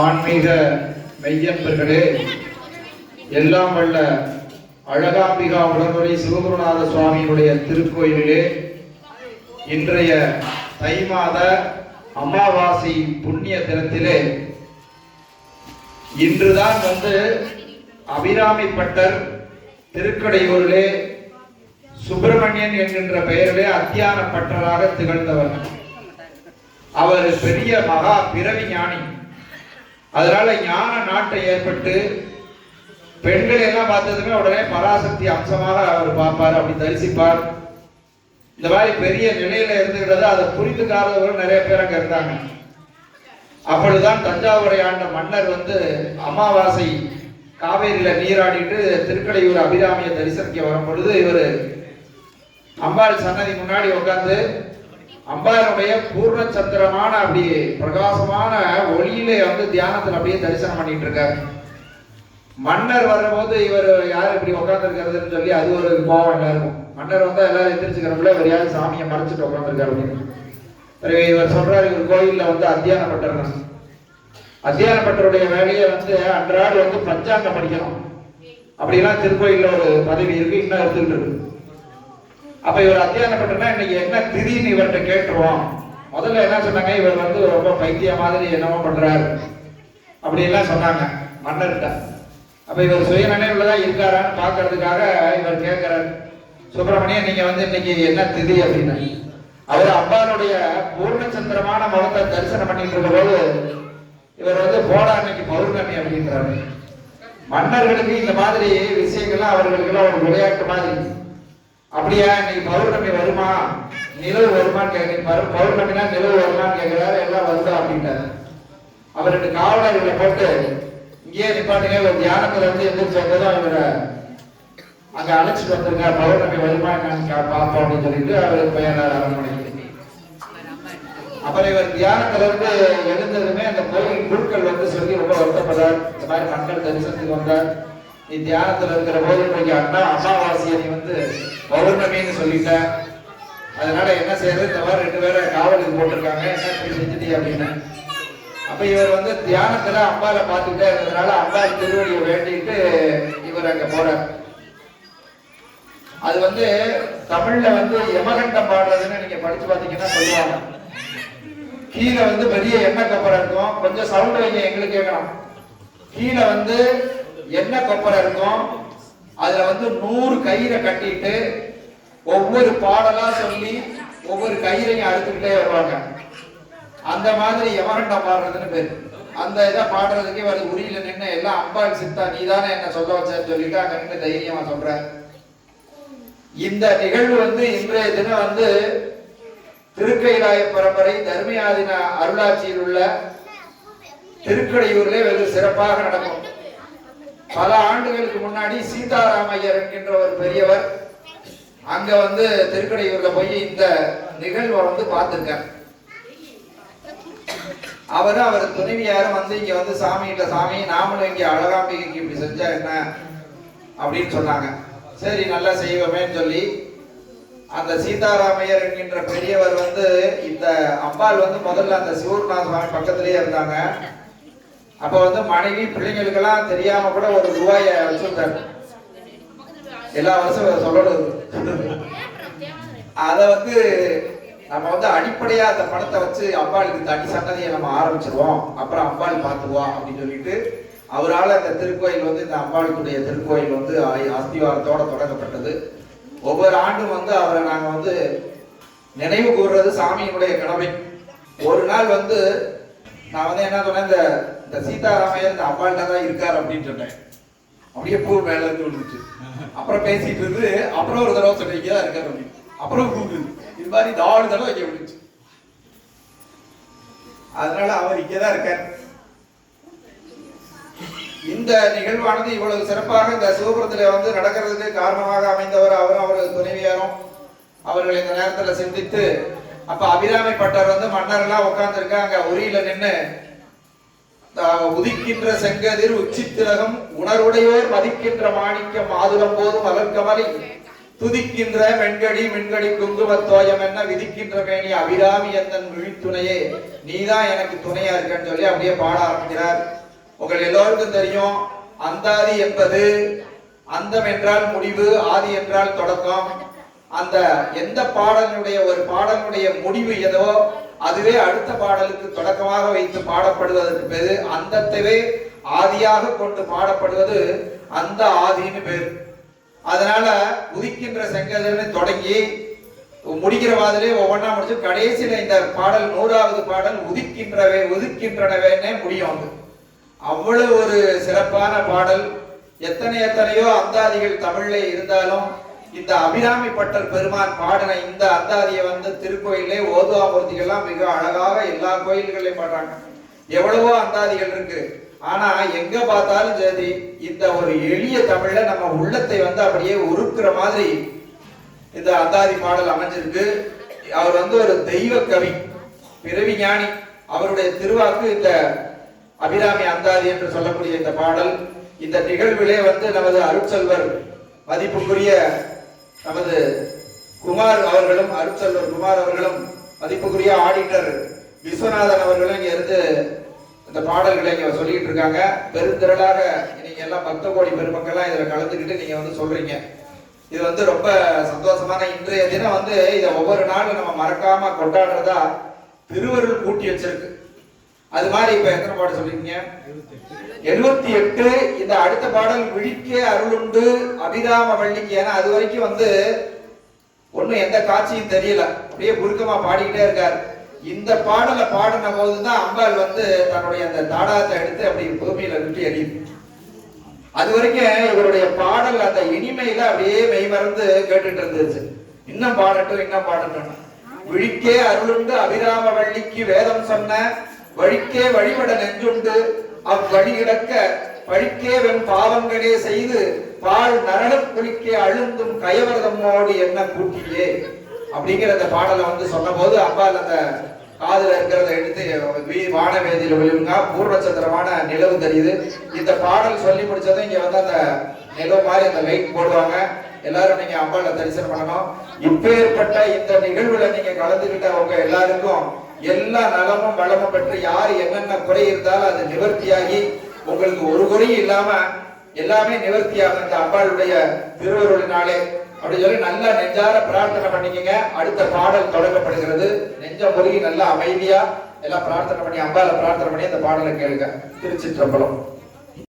ஆன்மீக மெய்யன்பர்களே எல்லாம் வல்ல அழகாம்பிகா உடனுரை சிவகுருநாத சுவாமியினுடைய திருக்கோயிலிலே இன்றைய தை மாத அமாவாசை புண்ணிய தினத்திலே இன்றுதான் வந்து அபிராமிப்பட்டர் திருக்கடையூரிலே சுப்பிரமணியன் என்கின்ற பெயரிலே அத்தியான பட்டராக திகழ்ந்தவர். அவர் பெரிய மகா பிறவி ஞானி. அதனால ஞான நாட்டை ஏற்பட்டு பெண்களை எல்லாம் பார்த்ததுமே உடனே பராசக்தி அம்சமாக அவர் பார்ப்பார் அப்படி தரிசிப்பார். இந்த மாதிரி பெரிய நிலையில இருந்துகிட்டது அதை புரிந்துக்காதவர்கள் நிறைய பேர் அங்க இருந்தாங்க. அப்பொழுதுதான் தஞ்சாவூரை ஆண்ட மன்னர் வந்து அமாவாசை காவேரியில நீராடிட்டு திருக்கடையூர் அபிராமியை தரிசனிக்க வரும் பொழுது இவர் அம்பாள் சன்னதி முன்னாடி உட்காந்து அம்பாளுடைய பூர்ணச்சந்திரமான அப்படி பிரகாசமான ஒளியிலே வந்து தியானத்துல அப்படியே தரிசனம் பண்ணிட்டு இருக்காரு. மன்னர் வரும்போது இவர் யார் இப்படி உட்காந்துருக்கிறதுன்னு சொல்லி அது ஒரு கோவம் எல்லாருக்கும். மன்னர் வந்தா எல்லாரும் எந்திரிச்சுக்கிறப்பல இவர் யாரும் சாமியை மறைச்சிட்டு உட்காந்துருக்காரு அப்படின்னு. பிறகு இவர் சொல்றாரு இவர் கோயில்ல வந்து அத்தியானப்பட்டர் அத்தியானப்பட்டருடைய வேலையை வந்து அன்றாடு வந்து பஞ்சாங்கம் படிக்கணும். அப்படிலாம் திருக்கோயில்ல ஒரு பதவி இருக்கு இன்னும் இருந்துட்டு இருக்கு. அப்ப இவர் அத்தியானப்பட்டனா இன்னைக்கு என்ன திடீர்னு இவர்கிட்ட கேட்டுருவோம். முதல்ல என்ன சொன்னாங்க? இவர் வந்து ரொம்ப பைத்திய மாதிரி என்னவோ பண்றாரு. அப்படி எல்லாம் சொன்னாங்க மன்னர்கிட்ட. அப்ப இவர் சுய நினைவுல தான் இருக்காரான்னு பாக்குறதுக்காக இவர் கேட்கிறார் சுப்பிரமணியன் நீங்க வந்து இன்னைக்கு என்ன திதி அப்படின்னு அவர் அம்பாளுடைய பூர்ணச்சந்திரமான முகத்தை தரிசனம் பண்ணிட்டு இருக்க போது இவர் வந்து போடா இன்னைக்கு பௌர்ணமி அப்படின்றாரு. மன்னர்களுக்கு இந்த மாதிரி விஷயங்கள்லாம் அவர்களுக்கெல்லாம் ஒரு விளையாட்டு மாதிரி. அப்படியா இன்னைக்கு பௌர்ணமி வருமா? நிலவு வருமான்னு கேட்க பௌர்ணமினா நிலவு வருமான்னு கேட்கிறாரு எல்லாம் வருதா அப்படின்ட்டாரு. அவர் ரெண்டு காவலர்களை போட்டு இங்கேயே நிப்பாட்டுங்க ஒரு தியானத்துல இருந்து எந்திரிச்சு வந்ததும் இவரை அங்க அழைச்சிட்டு வந்திருங்க பௌர்ணமி வருமா என்னன்னு பார்ப்போம் அப்படின்னு சொல்லிட்டு அவர் போயிடுறாரு அரண்மனைக்கு அப்புறம் இவர் தியானத்துல இருந்து எழுந்ததுமே அந்த கோயில் குழுக்கள் வந்து சொல்லி ரொம்ப வருத்தப்படுறார் இந்த மாதிரி மக்கள் தரிசனத்துக்கு வந்தார். நீ தியானத்துல இருக்கிற போது இன்னைக்கு அண்ணா அமாவாசையை நீ வந்து பௌர்ணமின்னு சொல்லிட்ட. அதனால என்ன செய்யறது? இந்த மாதிரி ரெண்டு பேரை காவலுக்கு போட்டிருக்காங்க. என்ன இப்படி செஞ்சுட்டி அப்படின்னு. அப்ப இவர் வந்து தியானத்துல அம்பால பார்த்துக்கிட்டே இருந்ததுனால அம்பா திருவடியை வேண்டிட்டு இவர் அங்க போறார். அது வந்து தமிழ்ல வந்து யமகண்டம் பாடுறதுன்னு நீங்க படிச்சு பாத்தீங்கன்னா சொல்லுவாங்க. கீழே வந்து பெரிய எண்ணெய் கப்பரம் இருக்கும். கொஞ்சம் சவுண்ட் வைங்க எங்களுக்கு கேட்கலாம். கீழே வந்து எண்ணெய் கொப்பரை இருக்கும்? அதுல வந்து நூறு கயிறை கட்டிட்டு ஒவ்வொரு பாடலா சொல்லி ஒவ்வொரு கயிறையும் அறுத்துக்கிட்டே வருவாங்க. அந்த மாதிரி எவரண்டா பாடுறதுன்னு பேரு. அந்த இதை பாடுறதுக்கு இவர் உரியில நின்று எல்லாம் அம்பாள் சித்தா நீ தானே என்ன சொல்ல வச்சேன்னு சொல்லிட்டு அங்க நின்று தைரியமா சொல்ற. இந்த நிகழ்வு வந்து இன்றைய தினம் வந்து திருக்கைலாய பரம்பரை தர்மியாதின அருளாட்சியில் உள்ள திருக்கடையூர்ல வெகு சிறப்பாக நடக்கும். பல ஆண்டுகளுக்கு முன்னாடி சீதாராமையர் என்கின்ற ஒரு பெரியவர் அங்க வந்து திருக்கடையூர்ல போய் இந்த நிகழ்வை வந்து பார்த்திருக்கார். அவரும் அவர் துணைவியாரும் வந்து இங்க வந்து சாமிகிட்ட சாமி நாமளும் இங்க அழகாம்பிகைக்கு இப்படி செஞ்சா என்ன அப்படின்னு சொன்னாங்க. சரி நல்லா செய்வோமேன்னு சொல்லி அந்த சீதாராமையர் என்கின்ற பெரியவர் வந்து இந்த அம்பாள் வந்து முதல்ல அந்த சிவகுருநாத சுவாமி பக்கத்திலேயே இருந்தாங்க. அப்ப வந்து மனைவி பிள்ளைங்களுக்கெல்லாம் தெரியாம கூட ஒரு ரூபாய வச்சுட்டாரு எல்லா வருஷம் சொல்லணும். அத வந்து நம்ம வந்து அடிப்படையா அந்த பணத்தை வச்சு அம்பாளுக்கு தனி சன்னதியை நம்ம ஆரம்பிச்சிருவோம். அப்புறம் அம்பாள் பார்த்துக்குவோம் அப்படின்னு சொல்லிட்டு அவரால் அந்த திருக்கோயில் வந்து இந்த அம்பாளுக்குடைய திருக்கோயில் வந்து அஸ்திவாரத்தோட தொடங்கப்பட்டது. ஒவ்வொரு ஆண்டும் வந்து அவரை நாங்க வந்து நினைவு கூறுறது சாமியினுடைய கடமை. ஒரு நாள் வந்து நான் வந்து என்ன சொன்னேன் இந்த இந்த சீதாராமையர் இந்த தான் இருக்கார் அப்படின்னு சொன்னேன். அப்படியே பூ மேல இருந்து விழுந்துச்சு அப்புறம் பேசிட்டு இருந்து அப்புறம் ஒரு தடவை சொன்னீங்க தான் இருக்கார் அப்படின்னு. அப்புறம் கூப்பிடுது இது மாதிரி நாலு தடவை வைக்க முடிஞ்சு அதனால அவர் இங்கே தான் இருக்கார். இந்த நிகழ்வானது இவ்வளவு சிறப்பாக இந்த சிவபுரத்துல வந்து நடக்கிறதுக்கு காரணமாக அமைந்தவர் அவரும் அவரது துணைவியாரும் அவர்கள் இந்த நேரத்துல சிந்தித்து அப்ப அபிராமி பட்டர் வந்து மன்னர் எல்லாம் உட்கார்ந்து இருக்காங்க உரியில நின்னு உதிக்கின்ற செங்கதிர் உச்சி திலகம் உணர்வுடையோர் மதிக்கின்ற மாணிக்க மாதுளம் போதும் மலர்கமலை துதிக்கின்ற வெண்கடி மின்கடி குங்குமத்தோயம் என்ன? விதிக்கின்ற மேனி அபிராமி எந்தன் விழித்துணையே. நீதான் எனக்கு துணையா இருக்கன்னு சொல்லி அப்படியே பாட ஆரம்பிக்கிறார். உங்கள் எல்லோருக்கும் தெரியும் அந்தாதி என்பது அந்தம் என்றால் முடிவு ஆதி என்றால் தொடக்கம். அந்த எந்த பாடலுடைய ஒரு பாடலுடைய முடிவு எதோ அதுவே அடுத்த பாடலுக்கு தொடக்கமாக வைத்து பாடப்படுவதற்கு பேரு அந்தத்தைவே ஆதியாக கொண்டு பாடப்படுவது அந்த ஆதின்னு பேர். அதனால உதிக்கின்ற செங்கதிரனை தொடங்கி முடிக்கிற மாதிரி ஒவ்வொன்றா முடிச்சு கடைசியில இந்த பாடல் நூறாவது பாடல் உதிக்கின்றவே உதிக்கின்றனவேன்னே முடியும் அது அவ்வளவு ஒரு சிறப்பான பாடல். எத்தனை எத்தனையோ அந்தாதிகள் தமிழ்ல இருந்தாலும் இந்த அபிராமி பட்டர் பெருமான் பாடின இந்த அந்தாதியை வந்து திருக்கோயிலே ஓதுவாமூர்த்திகள்லாம் மிக அழகாக எல்லா கோயில்களையும் பாடுறாங்க. எவ்வளவோ அந்தாதிகள் இருக்கு. ஆனா எங்க பார்த்தாலும் சரி இந்த ஒரு எளிய தமிழ்ல நம்ம உள்ளத்தை வந்து அப்படியே உருக்குற மாதிரி இந்த அந்தாதி பாடல் அமைஞ்சிருக்கு. அவர் வந்து ஒரு தெய்வ கவி பிறவி ஞானி. அவருடைய திருவாக்கு இந்த அபிராமி அந்தாதி என்று சொல்லக்கூடிய இந்த பாடல். இந்த நிகழ்விலே வந்து நமது அருட்செல்வர் மதிப்புக்குரிய நமது குமார் அவர்களும் அருட்செல்வர் குமார் அவர்களும் மதிப்புக்குரிய ஆடிட்டர் விஸ்வநாதன் அவர்களும் இங்க இருந்து இந்த பாடல்களை இங்க சொல்லிட்டு இருக்காங்க. பெருந்திரளாக நீங்க எல்லாம் பக்த கோடி பெருமக்கள்லாம் இதுல கலந்துக்கிட்டு நீங்க வந்து சொல்றீங்க. இது வந்து ரொம்ப சந்தோஷமான இன்றைய தினம் வந்து இதை ஒவ்வொரு நாளும் நம்ம மறக்காம கொண்டாடுறதா திருவருள் கூட்டி வச்சிருக்கு. அது மாதிரி இப்ப எத்தனை பாடல் சொல்றீங்க எழுபத்தி எட்டு. இந்த அடுத்த பாடல் விழிக்கே அருளுண்டு அபிராம வள்ளிக்கு ஏன்னா அது வரைக்கும் வந்து ஒண்ணும் எந்த காட்சியும் தெரியல. அப்படியே குறுக்கமா பாடிக்கிட்டே இருக்கார். இந்த பாடலை பாடின போதுதான் அம்பாள் வந்து தன்னுடைய அந்த தாடாத்தை எடுத்து அப்படி பூமியில விட்டு எரியுது அது வரைக்கும் இவருடைய பாடல் அந்த இனிமையில அப்படியே மெய்மறந்து கேட்டுட்டு இருந்துச்சு. இன்னும் பாடட்டும் இன்னும் பாடட்டும் விழிக்கே அருளுண்டு அபிராம வள்ளிக்கு வேதம் சொன்ன வழிக்கே வழிபட நெஞ்சுண்டு அவ்வழி கிடக்க வழிக்கே வெண் பாவங்களே செய்து பால் நரகக் குளிக்கே அழுந்தும் கயவரதமோடு என்ன கூட்டியே? அப்படிங்கிற அந்த பாடலை வந்து சொன்னபோது அம்பாள் அந்த காதுல இருக்கிறத எடுத்து வீ- வானவேதியில விழுங்க பூர்ணச்சந்திரமான நிலவு தெரியுது. இந்த பாடல் சொல்லி முடிச்சதும் இங்க வந்து அந்த நிலவு மாதிரி அந்த லைட் போடுவாங்க. எல்லாரும் நீங்க அம்பால தரிசனம் பண்ணணும். இப்பேற்பட்ட இந்த நிகழ்வுல நீங்க கலந்துகிட்ட உங்க எல்லாருக்கும் எல்லா நலமும் வளமும் பெற்று யார் என்னென்ன குறை இருந்தாலும் அது நிவர்த்தியாகி உங்களுக்கு ஒரு குறையும் இல்லாம எல்லாமே நிவர்த்தியாகும். இந்த அம்பாளுடைய திருவருளினாலே. அப்படின்னு சொல்லி நல்லா நெஞ்சார பிரார்த்தனை பண்ணிக்கங்க. அடுத்த பாடல் தொடங்கப்படுகிறது. நெஞ்ச முருகி நல்லா அமைதியா எல்லாம் பிரார்த்தனை பண்ணி அம்பால பிரார்த்தனை பண்ணி அந்த பாடலை கேளுங்க. திருச்சிற்றம்பலம்.